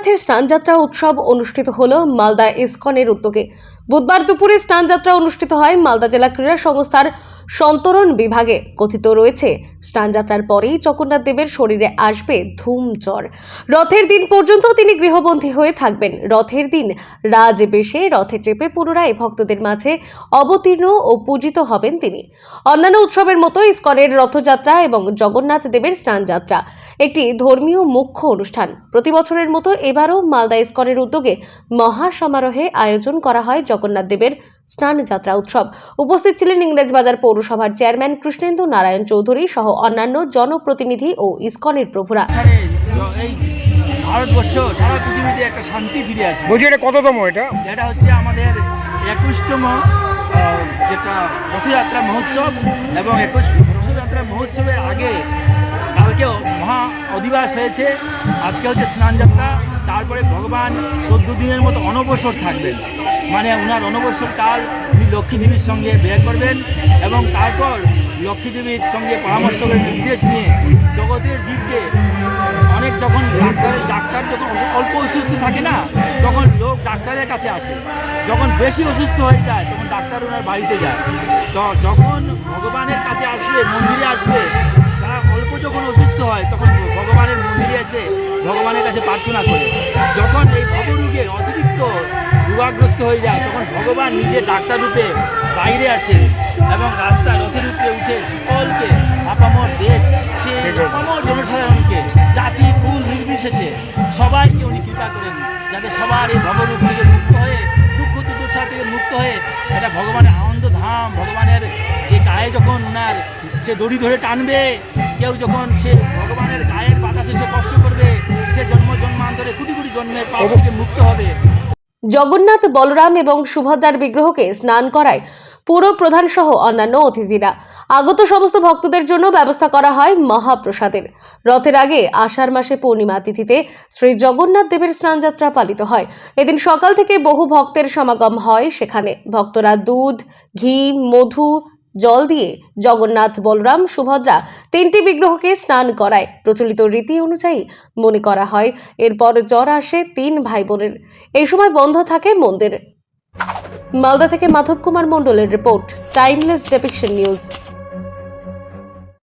জগন্নাথের স্নানযাত্রা উৎসব অনুষ্ঠিত হল মালদা ইস্কনের উদ্যোগে। বুধবার দুপুরে স্নানযাত্রা অনুষ্ঠিত হয় মালদা জেলা ক্রীড়া সংস্থার সন্তরণ বিভাগে কথিত রয়েছে স্নানযাত্রার পরেই জগন্নাথ দেবের শরীরে আসবে ধুম জ্বর। রথের দিন পর্যন্ত তিনি গৃহবন্দী হয়ে থাকবেন। রথের দিন রাজ বেশে রথে চেপে পুনরায় ভক্তদের মাঝে অবতীর্ণ ও পূজিত হবেন তিনি। অন্যান্য উৎসবের মতো ইসকনের রথযাত্রা এবং জগন্নাথ দেবের স্নানযাত্রা একটি ধর্মীয় মুখ্য অনুষ্ঠান। প্রতি বছরের মতো এবারও মালদা ইসকনের উদ্যোগে মহা সমারোহে আয়োজন করা হয় জগন্নাথ দেবের স্নান যাত্রা উৎসব। উপস্থিত ছিলেন ইংরেজবাজার পৌরসভার চেয়ারম্যান কৃষ্ণেন্দু নারায়ণ চৌধুরী সহ অন্যান্য জনপ্রতিনিধি ও ইসকনের প্রভুরা। ভারতবর্ষ সারা পৃথিবীতে একটা শান্তি ফিরে আসে বলছি এটা কততম এটা? যেটা হচ্ছে আমাদের একুশতম যেটা রথযাত্রা মহোৎসব এবং একুশ রথযাত্রা মহোৎসবের আগে অধিবাস হয়েছে। আজকে হচ্ছে স্নানযাত্রা তারপরে ভগবান চোদ্দ দিনের মতো অনবসর থাকবেন। মানে ওনার অনবসর কাল উনি লক্ষ্মী দেবীর সঙ্গে ব্যয় করবেন এবং তারপর লক্ষ্মী দেবীর সঙ্গে পরামর্শ করে নির্দেশ নিয়ে জগতের জীবকে অনেক যখন ডাক্তারের ডাক্তার যখন অল্প অসুস্থ থাকে না, তখন লোক ডাক্তারের কাছে আসে। যখন বেশি অসুস্থ হয়ে যায়, তখন ডাক্তার ওনার বাড়িতে যায়। তো যখন ভগবানের কাছে আসবে, মন্দিরে আসবে কাছে প্রার্থনা করে, যখন এই ভবরোগে অতিরিক্ত রোগাগ্রস্ত হয়ে যায়, তখন ভগবান নিজে ডাক্তার রূপে বাইরে আসে এবং রাস্তায় রথের উপরে উঠে সকলকে, আপামর দেশ, সে আপামর জনসাধারণকে, জাতি, কুল নির্বিশেষে সবাইকে উনি কৃপা করেন, যাতে সবার এই ভবরূপ থেকে মুক্ত হয়ে, দুঃখ দুর্দশা থেকে মুক্ত হয়ে এটা ভগবানের আনন্দ ধাম, ভগবানের যে গায়ে যখন ওনার সে দড়ি ধরে টানবে, কেউ যখন সে ভগবানের গায়ের বাতাসে সে কষ্ট করবে জগন্নাথ, বলরাম এবং সুভদ্রার বিগ্রহকে স্নান করায় পুরো প্রধান সহ অন্যান্য অতিথিরা। আগত সমস্ত ভক্তদের জন্য ব্যবস্থা করা হয় মহাপ্রসাদের। রথের আগে আষাঢ় মাসে পূর্ণিমা তিথিতে শ্রী জগন্নাথ দেবের স্নানযাত্রা পালিত হয়। এদিন সকাল থেকে বহু ভক্তের সমাগম হয় সেখানে। ভক্তরা দুধ, ঘি, মধু জল দিয়ে জগন্নাথ, বলরাম, সুভদ্রা তিনটি বিগ্রহকে স্নান করায়। প্রচলিত রীতি অনুযায়ী মনে করা হয়, এরপর জ্বর আসে তিন ভাই বোনের এই সময় বন্ধ থাকে মন্দির। মালদা থেকে মাধব কুমার মণ্ডলের রিপোর্ট, টাইমলেস ডেপিকশন নিউজ।